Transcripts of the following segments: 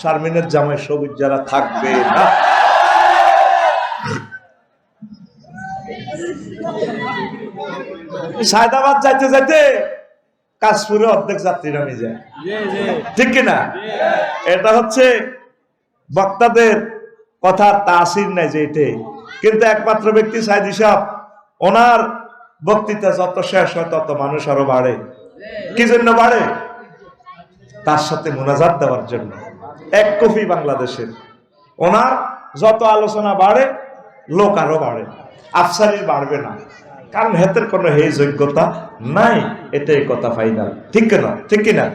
শারমিনের জামাই সবুজ যারা থাকবে না। সায়দাবাদ যাইতে যাইতে কাশপুরে অর্ধেক যাত্রী নামে যায়। ঠিক কিনা এটা হচ্ছে বক্তাদের কথা তাসির নাই যে এটাই কিন্তু একমাত্র ব্যক্তি সাইদি সাহ ওনার বক্তৃতা যত শেষ হয় তত মানুষ আরও বাড়ে। কি জন্য বাড়ে? তার সাথে মোনাজাত দেওয়ার জন্য। এক কফি বাংলাদেশের। ওনার যত আলোচনা বাড়ে, লোক আরও বাড়ে। আফসারি বাড়বে না। কারণ হেতের কোনো হেই যোগ্যতা নাই এটাই কথা ফাইনাল ঠিক কিনা? ঠিক কিনা?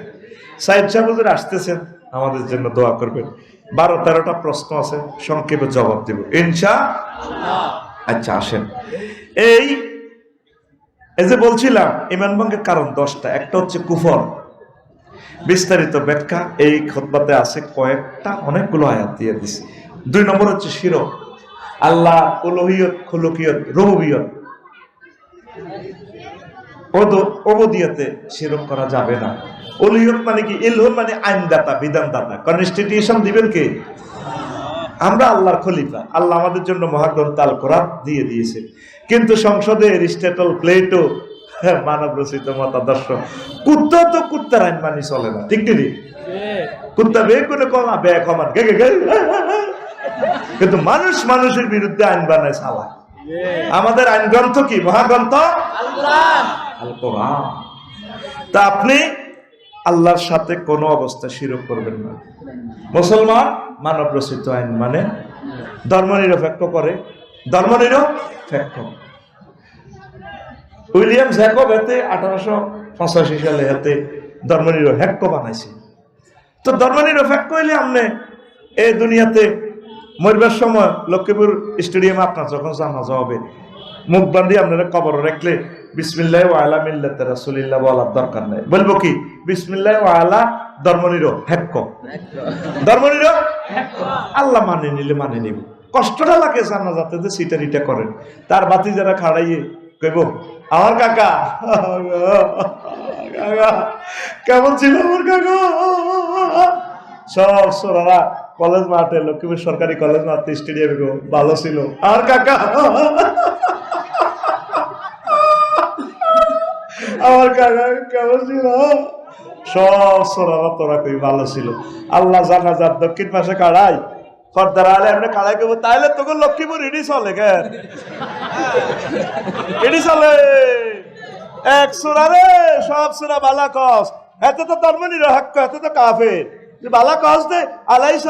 সাহেব সাহেব হুজুর আসতেছেন, আমাদের জন্য দোয়া করবেন। বারো, তেরোটা প্রশ্ন আছে, সংক্ষেপে জবাব দিব। ইনশা আচ্ছা আসেন। এই এই যে বলছিলাম, ইমানবঙ্গের কারণ দশটা। একটা হচ্ছে কুফর। বিস্তারিত ব্যাখ্যা এই খতবাতে আছে, কয়েকটা অনেকগুলো আয়াত দিয়ে দিছে। দুই নম্বর হচ্ছে শির আল্লাহ অবদিয়তে শিরক করা যাবে না। উলহিয়ত মানে কি? ইলহুন মানে আইনদাতা, বিধানদাতা। কনস্টিটিউশন দিবেন কে? আমরা আল্লাহর খলিফা। আল্লাহ আমাদের জন্য মহাগ্রন্থ আল কোরআন দিয়ে দিয়েছে। কিন্তু সংসদে এরিস্টেটল, প্লেটো মানব রচিত মতাদর্শ। কুত্তা তো কুত্তার আইন মানি চলে না, ঠিক কি কুত্তা বে কোনো কমা বে কমান। কিন্তু মানুষ মানুষের বিরুদ্ধে আইন বানায় সালা আমাদের আইন গ্রন্থ কি? মহাগ্রন্থ? তা আপনি আল্লাহর সাথে কোনো অবস্থা শিরক করবেন না। মুসলমান মানব রচিত আইন মানে ধর্মনিরপেক্ষ করে, ধর্মনিরপেক্ষ। উইলিয়াম জ্যাকব এতে আঠারোশো পঁচাশি সালে এতে ধর্মনিরপেক্ষ বানাইছে। তো ধর্মনিরপেক্ষ হইলে আপনি এই দুনিয়াতে মরবার সময় লক্ষ্মীপুর স্টেডিয়ামে আপনার যখন জানাজা হবে মুখ বান্ধি আপনারা কবর রাখলে বিসমিল্লাহ ওয়ালা মিল্লাতে রাসূলিল্লাহ বলার দরকার নাই। বলব কি? বিসমিল্লাহ ওয়ালা ধর্মনির হেক্ক ধর্মনির আল্লাহ মানে নিলে মানে নিব। কষ্টটা লাগে জানা যাতে যে সিটা রিটা করেন। তার বাতি যারা খাড়াইয়ে কইব আমার কাকা। কাকা, কেমন ছিল আমার কাকা? সব সোনারা কলেজ মাঠে, লক্ষ্মীপুর সরকারি কলেজ মাঠে স্টেডিয়ামে গো, ভালো ছিল। আর কাকা? আমার কাকা, কেমন ছিল? সব সোনারা তোরা কই ভালো ছিল। আল্লাহ জানা যার দক্ষিণ পাশে কাড়াই। ফর্দার আলে এমনি কাড়াই কেবো তাইলে তোকে লক্ষ্মীপুর ইডি চলে কেন চলে। এক সুরা রে সব সুরা বালা কস এত তো ধর্মনি এত তো কাফের। বালা কস দে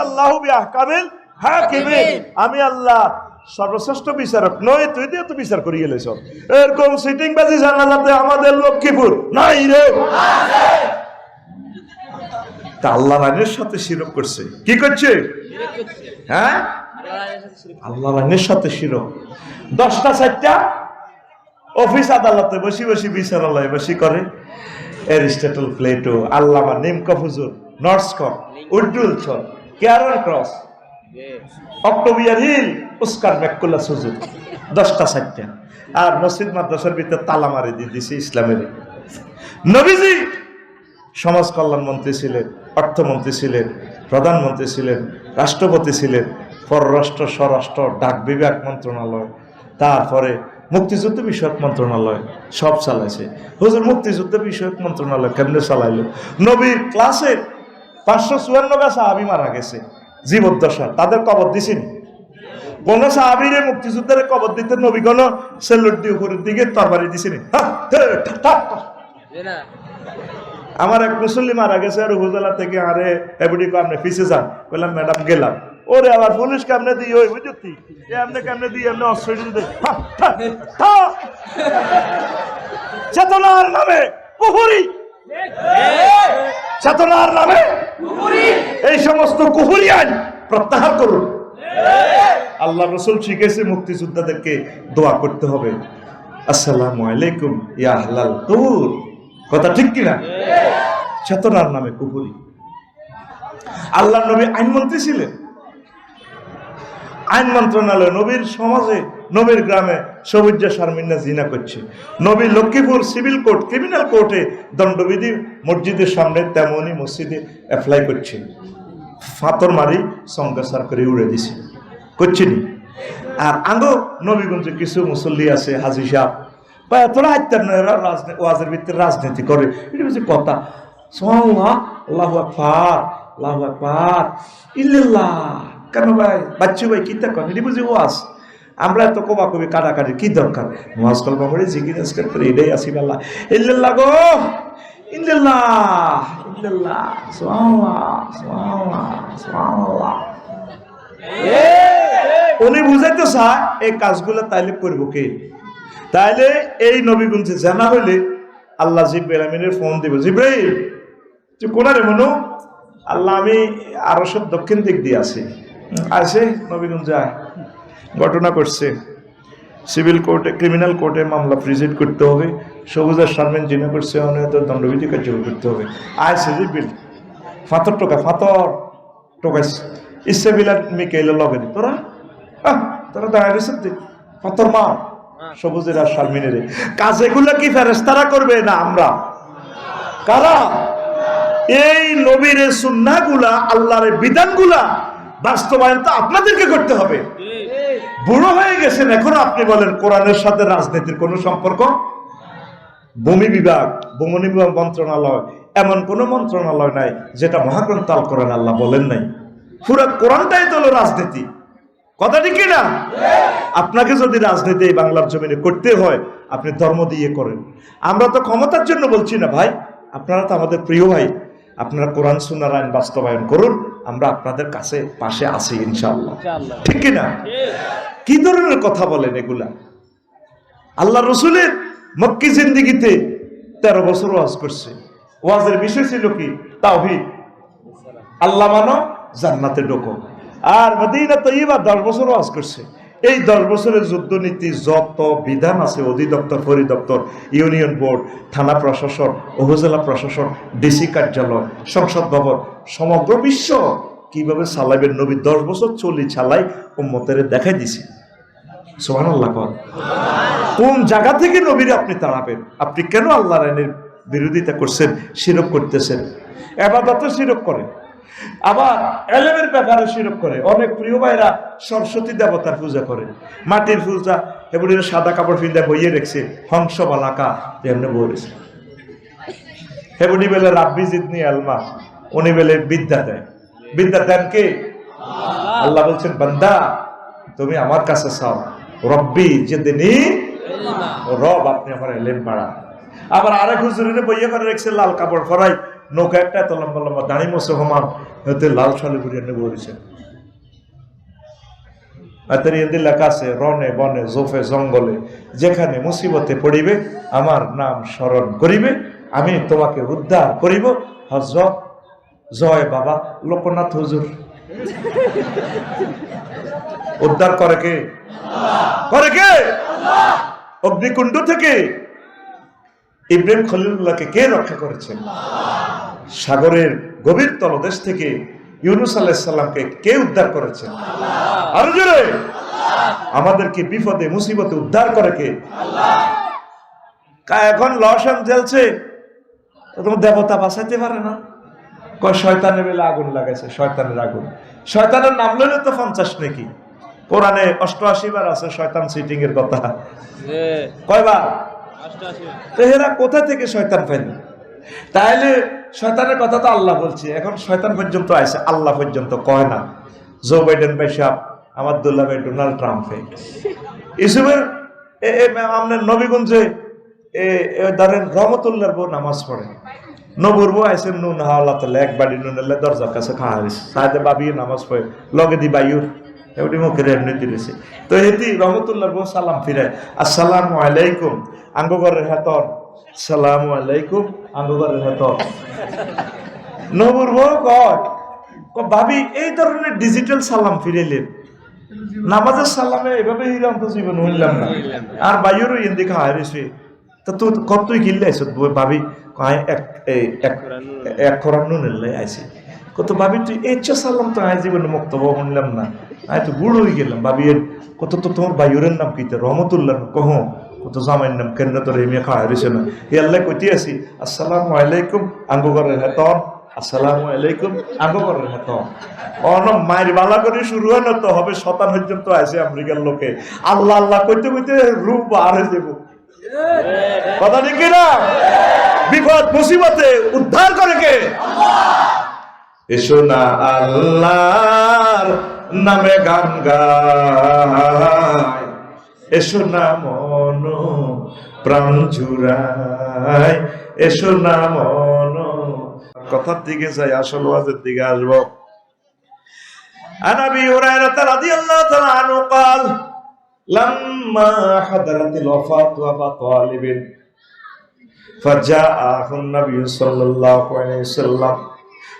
আল্লাহ বিআহকামিল হাকিমিন। আমি আল্লাহ সর্বশ্রেষ্ঠ বিচারক নয় তুই দিয়ে তো বিচার করি গেলেছ। এরকম সিটিং বাজি জানালাতে আমাদের লক্ষ্মীপুর নাই রে। তা আল্লাহ রানের সাথে শিরক করছে। কি করছে। হ্যাঁ? আল্লাহ রানের সাথে শিরক। দশটা, চারটা, অফিস আদালতে বসি বসি বিচারালয় বসি করে। এরিস্টটল প্লেটো, আল্লামা, নিমকা হুজুর নর্সকপ উড্ডুল ছল কেয়ারন ক্রস, অক্টোবিয়ার হিল উস্কার ম্যাকুলা সুজুর। দশটা, চারটা। আর মসজিদ মাদ্রাসার ভিতরে তালা মারি দিয়ে দিছে ইসলামের। নবীজি সমাজ কল্যাণ মন্ত্রী ছিলেন, অর্থমন্ত্রী ছিলেন, প্রধানমন্ত্রী ছিলেন, রাষ্ট্রপতি ছিলেন পররাষ্ট্র স্বরাষ্ট্র ডাক বিভাগ মন্ত্রণালয় তারপরে মুক্তিযুদ্ধ বিষয়ক মন্ত্রণালয় সব চালাইছে। হুজুর মুক্তিযুদ্ধ বিষয়ক মন্ত্রণালয় কেমনে চালাইলো? নবীর ক্লাসে পাঁচশো চুয়ান্ন গা সাহাবি মারা গেছে জীবদ্দশা তাদের কবর দিছেন। কোন সাহাবিরে মুক্তিযুদ্ধের কবর দিতে নবী কোন সেলুট দিয়ে উপরের দিকে তরবারি দিছেন। আমার এক মুসল্লি মারা গেছে আর উপজেলা থেকে আরে এবিডি আপনি ফিসে যান। বললাম ম্যাডাম গেলাম। ওরে আবার পুলিশ কেমনে দিই? ওই বুঝতি এমনি কেমনে দিই? এমনি অস্ত্র দিতে চেতনার নামে কুহুরি। চেতনার নামে এই সমস্ত কুহুরি আইন প্রত্যাহার করুন। আল্লাহ রসুল শিখেছে মুক্তিযোদ্ধাদেরকে দোয়া করতে হবে। আসসালামু আলাইকুম ইয়া আহলাল কথা ঠিক কিনা? চেতনার নামে কুহুরি। আল্লাহ নবী আইনমন্ত্রী ছিলেন। আইন মন্ত্রণালয়, নবীর সমাজে, নবীর গ্রামে সবুজ্জা শারমিনা জিনা করছে। নবী লক্ষ্মীপুর সিভিল কোর্ট, ক্রিমিনাল কোর্টে দণ্ডবিধি মসজিদের সামনে তেমনই মসজিদে অ্যাপ্লাই করছে। ফাতর মারি সঙ্গে করে উড়ে দিছে। করছিনি আর আঙ্গো নবীগঞ্জে কিছু মুসল্লি আছে, হাজি সাহ বা এতটা আত্মার নয়রা রাজনীতি ওয়াজের ভিত্তিতে রাজনীতি করে। এটা হচ্ছে কথা। সোহাল্লাহ আল্লাহ আকবার আল্লাহ আকবার। ইল্লাল্লাহ। কেন ভাই? বাচ্চু ভাই কি তা কন? এটি বুঝি ওয়াজ। আমরা এত কবা কবি কাটাকাটি কি দরকার? ওয়াজ কলমা করে জিকির আজকাল করে এটাই আসি আল্লাহ ইল্লাল্লাহ গো! ইল্লাল্লাহ! ইল্লাল্লাহ! সুবহানাল্লাহ সুবহানাল্লাহ সুবহানাল্লাহ। উনি বুঝাইতে চায়, এই কাজগুলো তাইলে করব কে? তাইলে এই নবীগঞ্জে জানা হইলে আল্লাহ জিব্রাইল আমিনের ফোন দিব। জিব্রাইল, তুই কোনারে মনু? আল্লাহ আমি আরও সব দক্ষিণ দিক দিয়ে আছি। আসে নবীগঞ্জে আয় ঘটনা করছে সিভিল কোর্টে, ক্রিমিনাল কোর্টে মামলা প্রেজেন্ট করতে হবে। সবুজার সারমেন যিনি করছে অনেক দণ্ডবিধি কার্যকর করতে হবে। আয়সে জিবিল ফাতর টোকা, ফাতর টোকাইছে ইচ্ছে বিলার মিকেইলে লগে দি তোরা? তোরা দাঁড়ায় রয়েছে ফাতর মা সবুজের আর শারমিনের কাজেগুলো কি ফেরেস্তারা করবে না আমরা? কারা? এই নবীর সুন্নাগুলা আল্লাহর বিধানগুলা বাস্তবায়ন তো আপনাদেরকে করতে হবে। বুড়ো হয়ে গেছেন, এখনও আপনি বলেন, কোরআনের সাথে রাজনীতির কোনো সম্পর্ক? ভূমি বিভাগ, ভূমনি বিভাগ মন্ত্রণালয়, এমন কোন মন্ত্রণালয় নাই যেটা মহাগ্রন্থ আল কোরআন আল্লাহ বলেন নাই। পুরো কোরআনটাই তো হলো রাজনীতি। কথা ঠিক না আপনাকে যদি রাজনীতি এই বাংলার জমিনে করতে হয়, আপনি ধর্ম দিয়ে করেন। আমরা তো ক্ষমতার জন্য বলছি না ভাই, আপনারা তো আমাদের প্রিয় ভাই। আপনারা কোরআন সুন্নার আইন বাস্তবায়ন করুন আমরা আপনাদের কাছে পাশে আছি ইনশাআল্লাহ। ঠিক কিনা? কি ধরনের কথা বলেন এগুলা? আল্লাহ রসুলের মক্কি জিন্দিগিতে তেরো বছর ওয়াজ করছে। ওয়াজের বিষয় ছিল কি? তাওহিদ। আল্লাহ মানো জান্নাতে ঢোকো। আর মদিনা তৈবা দশ বছর ওয়াজ করছে। এই দশ বছরের যুদ্ধনীতি যত বিধান আছে, অধিদপ্তর, পরিদপ্তর, ইউনিয়ন বোর্ড, থানা প্রশাসন, উপজেলা প্রশাসন, ডিসি কার্যালয়, সংসদ ভবন, সমগ্র বিশ্ব কীভাবে চালাইবেন নবী দশ বছর চলি চালাই উম্মতের দেখাই দিছে। সোহান আল্লাহ কোন জায়গা থেকে নবীরে আপনি তাড়াবেন? আপনি কেন আল্লাহ রানের বিরোধিতা করছেন, শিরক করতেছেন? এবার এবাদত শিরক করে আবার এলেমের ব্যাপারে শিরক করে। অনেক প্রিয় ভাইরা সরস্বতী দেবতার পূজা করে। মাটির পূজা এবং সাদা কাপড় ফিন্দা বইয়ে রেখেছে। হংস বালাকা এমনি বলেছে হেবুনি বেলে রাব্বি আলমা। উনি বেলে বিদ্যা দেয় বিদ্যা দেন কে? আল্লাহ। বলছেন বান্দা তুমি আমার কাছে চাও। রব্বি যেদিনই রব আপনি আমার এলেম পাড়া আবার আরেক হুজুরের বইয়ে করে রেখেছে লাল কাপড় ফরাই নৌকা একটা এত লম্বা লম্বা দাঁড়ি মশে হমান হতে লাল শালি বুড়িয়ে নেব বলেছে এদের এদের লেখা আছে রনে বনে জোফে জঙ্গলে যেখানে মুসিবতে পড়িবে আমার নাম স্মরণ করিবে আমি তোমাকে উদ্ধার করিব। হজরত জয় বাবা লোকনাথ হুজুর। উদ্ধার করে কে? করে কে? অগ্নিকুণ্ড থেকে। ইব্রাহিম খলিলুল্লাহকে কে রক্ষা করেছেন? সাগরের গভীর তলদেশ থেকে ইউনুস আলাইসাল্লামকে কে উদ্ধার করেছেন? আরও জোরে! আমাদেরকে বিপদে মুসিবতে উদ্ধার করে কে? এখন লসন জ্বলছে। তোমার দেবতা বাঁচাইতে পারে না। কয় শয়তানের বেলা আগুন লাগাইছে শয়তানের আগুন। শয়তানের নাম লইলে তো পঞ্চাশ নাকি? কোরআনে অষ্টআশি বার আছে শয়তান সিটিং এর কথা কয়বার? তো এরা কোথা থেকে শয়তান পাইল তাহলে শয়তানের কথা তো আল্লাহ বলছে। এখন শয়তান পর্যন্ত আছে আল্লাহ পর্যন্ত কয় না। জো বাইডেন ভাই সাহেব, আমাদুল্লাহ ভাই ডোনাল্ড ট্রাম্পে ইসুফের আপনার নবীগঞ্জে ধরেন রহমতুল্লাহর বউ নামাজ পড়ে। নবুর বউ আইসে, নুন হাওলা তাহলে এক বাড়ি নুন দরজার কাছে খাওয়া হয়েছে সাহেদে বাবিয়ে নামাজ পড়ে। লগে দি বায়ুর এমনি মুখের এমনি দিয়েছে তো হেতি রহমতুল্লাহর বউ সালাম ফিরে আসসালামু আলাইকুম সালামু আলাইকুম আঙ্গগরের নবুর বউ কয় ক- ভাবি, এই ধরনের ডিজিটাল সালাম ফিরেলেন নামাজের সালামে এভাবে হিরাম তো জীবন হইলাম না। আর বাইরেও দিকে হারিয়েছে তা তো কতই কিনলে আইস ভাবি? এক এক নুনের লাই আইসি কত ভাবি, তুই এই চা, সালাম তো আয় জীবনে মুক্ত শুনলাম না। আয় তো বুড়ো হয়ে গেলাম। ভাবি কত তো তোমার বাইরের নাম কিতে রহমতুল্লাহ কহ। কত জামাইয়ের নাম কেন তোর এমিয়া খাওয়া হয়েছে না? হে আল্লাহ, কইতে আছি, আসসালামু আলাইকুম, আঙ্গু ঘরের হেতন আসসালামু আলাইকুম আগে করেন না তো অন মায়ের বালা করে শুরু হয় না তো হবে, শতান পর্যন্ত আছে আমেরিকার লোকে। আল্লাহ আল্লাহ, কইতে কইতে রূপ বার হয়ে যাব। কথা ঠিক না বিপদ, মুসিবতে উদ্ধার করে কে? এসো না আল্লাহর নামে গান গায় এসো না মন প্রাণ জুড়ায় এসো না মন কথার দিকে যাই আসল ওয়াজের দিকে আসবো عن ابي هريره رضي الله تعالى عنه قال لما حضرت الوفاه ابا طالب فجاءه النبي صلى الله عليه وسلم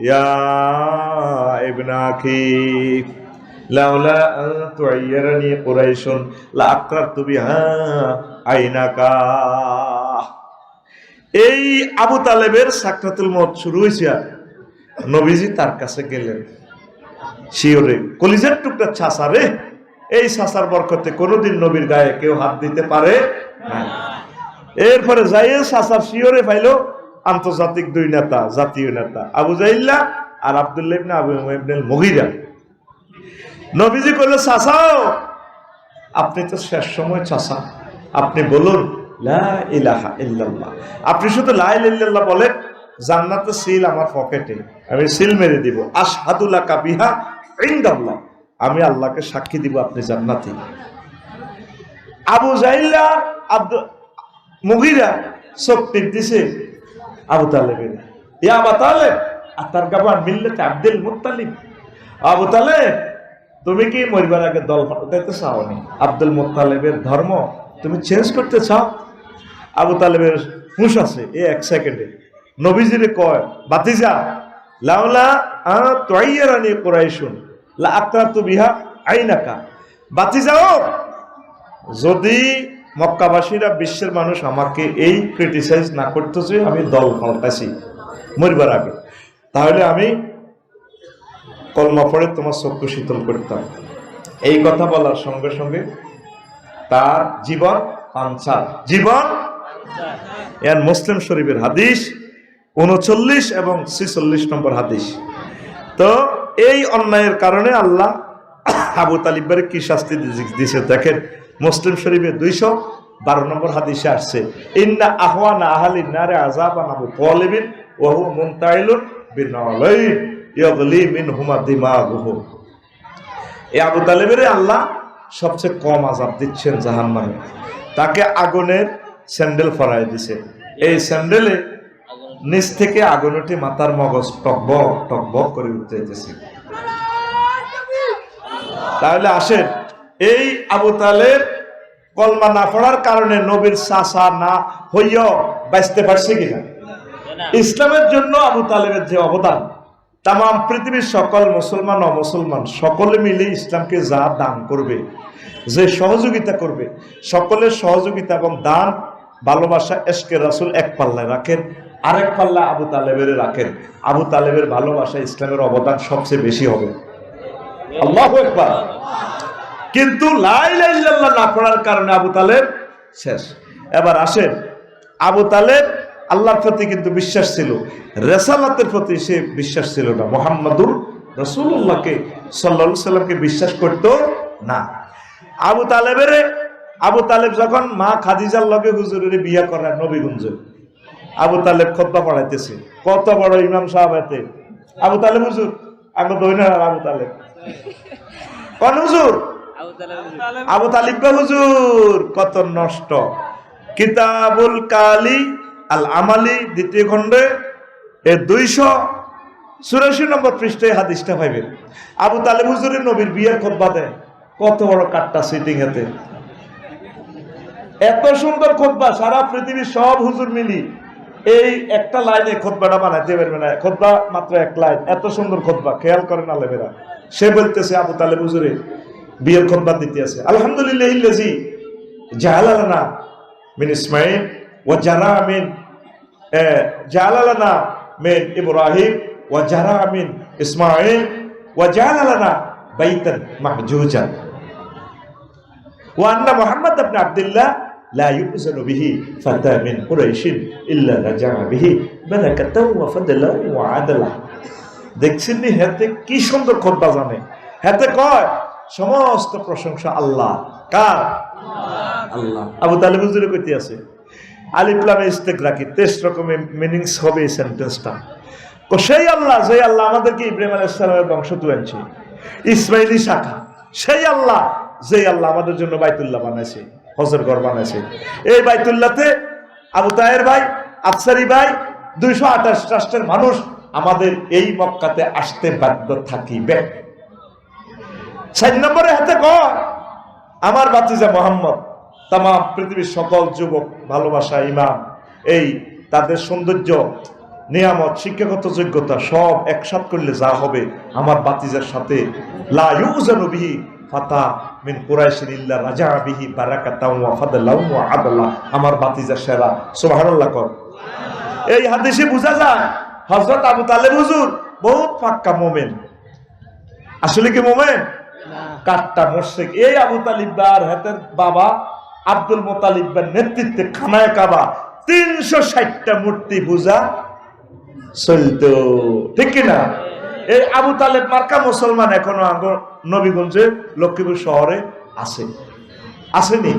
يا ابن اخي لولا ان تعيرني قريش لاقررت بها عينك এই আবু তালেবের সাকরাতুল মত শুরু হয়েছে আর নবীজি তার কাছে গেলেন শিওরে কলিজার টুকটা ছাসা রে এই ছাসার বরকতে কোনোদিন নবীর গায়ে কেউ হাত দিতে পারে না এরপরে যাইয়ে ছাসার শিওরে পাইলো আন্তর্জাতিক দুই নেতা, জাতীয় নেতা, আবু জাইল্লা আর আব্দুল্লাহ আবু ইবনুল মুগিরা। নবীজি কইলো চাচাও আপনি তো শেষ সময় চাচা। আপনি বলুন, লা ইলাহা ইল্লাল্লাহ। আপনি শুধু লা ইল্লাল্লাহ বলেন, জান্নাতের সিল আমার পকেটে। আমি সিল মেরে দিব। আশহাদুল্লাহ কাবিহা ইনদাল্লাহ। আমি আল্লাহকে সাক্ষী দিব আপনি জান্নাতি। আবু জাইল্লা আব্দু মুগিরা চোখ টিপ দিছে আবু তালেবের। ইয়া আবু তালেব আতার গাবার মিল্লাতে আব্দুল মুত্তালিব। আবু তালেব, তুমি কি মরিবার আগে দল ফাটাইতে চাও নি আব্দুল মুত্তালিবের ধর্ম তুমি চেঞ্জ করতে চাও? আবু তালেবের হুঁশ আছে এ এক সেকেন্ডে নবীজিরে কয় বাতিজা লাউলা আ তাইয়ারানি কুরাইশুন, লা আকরাতু বিহা আইনাকা। বাতিজাও যদি মক্কাবাসীরা বিশ্বের মানুষ আমাকে এই ক্রিটিসাইজ না করতেছে, আমি দল পাল্টাছি মরিবার আগে। তাহলে আমি কলমা পড়ে তোমার চক্ষু শীতল করতাম। এই কথা বলার সঙ্গে সঙ্গে তার জীবন পাঞ্চাল জীবন এর মুসলিম শরীফের হাদিস উনচল্লিশ এবং ছিচল্লিশ নম্বর হাদিস। তো এই অন্যায়ের কারণে আল্লাহ আবু তালিবের কি শাস্তি দিছে, দেখেন। মুসলিম শরীফের দুইশো বারো নম্বর হাদিসে আসছে, ইন্না আহওয়ানা আহালি নারে আযাবান আবু তালিবিন ওয়া হুয়া মুনতাইলুন বিনালাইন ইয়াগলি মিনহুমা দিমাগুহু। এই আবু তালেবের আল্লাহ সবচেয়ে কম আজাব দিচ্ছেন জাহান্নামে। তাকে আগুনের স্যান্ডেল ফরাই দিছে। এই স্যান্ডেলে নিচ থেকে আগুন উঠে মাথার মগজ টকবক টকবক করে উঠতেছে তাহলে আসেন এই আবু তালেব কলমা না পড়ার কারণে নবীর চাষা না হইয় বাঁচতে পারছে কিনা? ইসলামের জন্য আবু তালেবের যে অবদান তাম পৃথিবীর সকল মুসলমান অমুসলমান সকলে মিলে ইসলামকে যা দান করবে যে সহযোগিতা করবে সকলের সহযোগিতা এবং দান ভালোবাসা এসকে রাসুল এক পাল্লায় রাখেন আরেক পাল্লা আবু তালেবের রাখেন। আবু তালেবের ভালোবাসা ইসলামের অবদান সবচেয়ে বেশি হবে। আল্লাহ একবার কিন্তু না পড়ার কারণে আবু তালেব শেষ। এবার আসেন, আবু তালেব আল্লাহর প্রতি কিন্তু বিশ্বাস ছিল, রেসালাতের প্রতি সে বিশ্বাস ছিল না, মোহাম্মদুর রসুল্লাহকে সাল্লা সাল্লামকে বিশ্বাস করত না। আবু তালেবের, আবু তালেব যখন মা খাদিজার লগে হুজুরের বিয়া করায় নবীগঞ্জ, আবু তালেব খোদ্া পড়াইতেছে, কত বড় ইমাম সাহেব এতে। আবু তালেব হুজুর আমি দৈন আবু তালেব। কোন হুজুর? আবু তালিব গো হুজুর, কত নষ্ট। কিতাবুল কালি আল আমালি, দ্বিতীয় খণ্ডে, এ দুইশো চুরাশি নম্বর পৃষ্ঠায় হাদিসটা পাইবেন। আবু তালেব হুজুরের নবীর বিয়ের খোদ্া দেয়। কত বড় কাটটা সিটিং এতে। এত সুন্দর খোদ্া সারা পৃথিবীর সব হুজুর মিলি এই একটা লাইনে খোদবাটা বানাইতে পারবে না। খোদবা মাত্র এক লাইন। এত সুন্দর খোদবা, খেয়াল করে না লেবেরা সে বলতেছে, আবু তালেব হুজুরে বিয়ের খোদবা দিতে আছে আলহামদুলিল্লাহ ইল্লাজি জাহালানা মিন ইসমাইল ওয়া জারা মিন জাহালানা মিন ইব্রাহিম ওয়া জারা মিন ইসমাইল ওয়া জাহালানা বাইতান মাহজুজান وأن محمد بن عبد الله لا يؤذن به فتى من قريش إلا رجع به بركة وفضلا وعدلا দেখছেন নি হাতে কি সুন্দর খোদ্া জানে হাতে কয় সমস্ত প্রশংসা আল্লাহ। কার? আল্লাহ। আবু তালেব হুজুরে কইতে আছে আলিফলামে ইস্তেক রাখি তেইশ রকমের মিনিংস হবে এই সেন্টেন্সটা তো সেই আল্লাহ সেই আল্লাহ আমাদেরকে ইব্রাহিম আলাইহিস সালামের বংশ তুলেছে ইসমাইলি শাখা সেই আল্লাহ যে আল্লাহ আমাদের জন্য বাইতুল্লাহ বানাইছে হজর ঘর বানাইছে। এই বাইতুল্লাহতে আবু তাহের ভাই আফসারি ভাই দুইশো আঠাশ রাষ্ট্রের মানুষ আমাদের এই মক্কাতে আসতে বাধ্য থাকিবে। চার নম্বরে হাতে কর আমার বাতিজা মোহাম্মদ তাম পৃথিবীর সকল যুবক, ভালোবাসা, ইমাম, এই তাদের সৌন্দর্য, নিয়ামত, শিক্ষাগত যোগ্যতা, সব একসাথ করলে যা হবে, আমার বাতিজার সাথে। বিহি আমার বাতিজা সেরা, সুবহানাল্লাহ কর। এই হাদিসে বোঝা যায়, হযরত আবু হুজুর বহুত পাক্কা মোমেন। আসলে কি মোমেন? কাটটা এই আবু হাতের বাবা আব্দুল নেতৃত্বে খানায় কাবা। তিনশো ষাটটা মূর্তি পূজা চলতো। ঠিক কিনা? এই আবু তালেব মার্কা মুসলমান এখনও নবীগঞ্জে, লক্ষ্মীপুর শহরে আছে। আসেনি?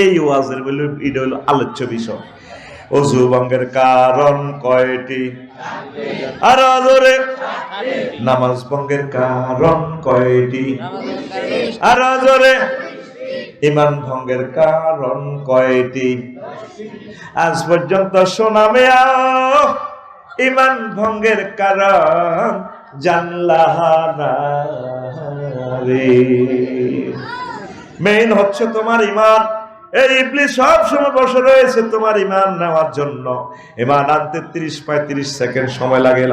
এই ওয়াজের বলে আলোচ্য বিষয়। অজু ভঙ্গের কারণ কয়টি? আর আজরে নামাজ ভঙ্গের কারণ কয়টি? আর আজরে ইমান ভঙ্গের কারণ কয়টি? আজ পর্যন্ত শোনামে ইমান ভঙ্গের কারণ জানলাহানা মেইন হচ্ছে তোমার ইমান এই ইবলিস সব সময় বসে রয়েছে তোমার ইমান নেওয়ার জন্য। ইমান আনতে তিরিশ পঁয়ত্রিশ সেকেন্ড সময় লাগে।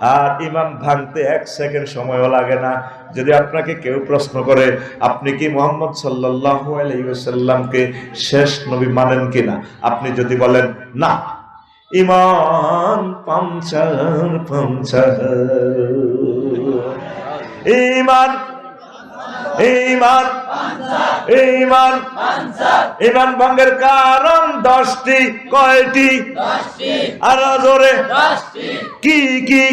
আর ইমান ভাঙতে এক সেকেন্ড সময়ও লাগে না। যদি আপনাকে কেউ প্রশ্ন করে, আপনি কি মোহাম্মদ সাল্লাল্লাহু আলাইহি ওয়াসাল্লামকে শেষ নবী মানেন কিনা? আপনি যদি বলেন, না। ইমান পাঞ্চার পাঞ্চার ইমান। ইমান। ইমান। ইমান ভঙ্গের কারণ দশটি। কয়টি? আর জোরে। কি কি?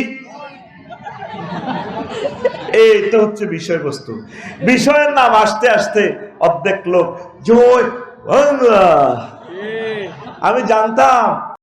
এই তো হচ্ছে বিষয়বস্তু। বিষয়ের নাম আসতে আসতে অর্ধেক লোক জয় আমি জানতাম।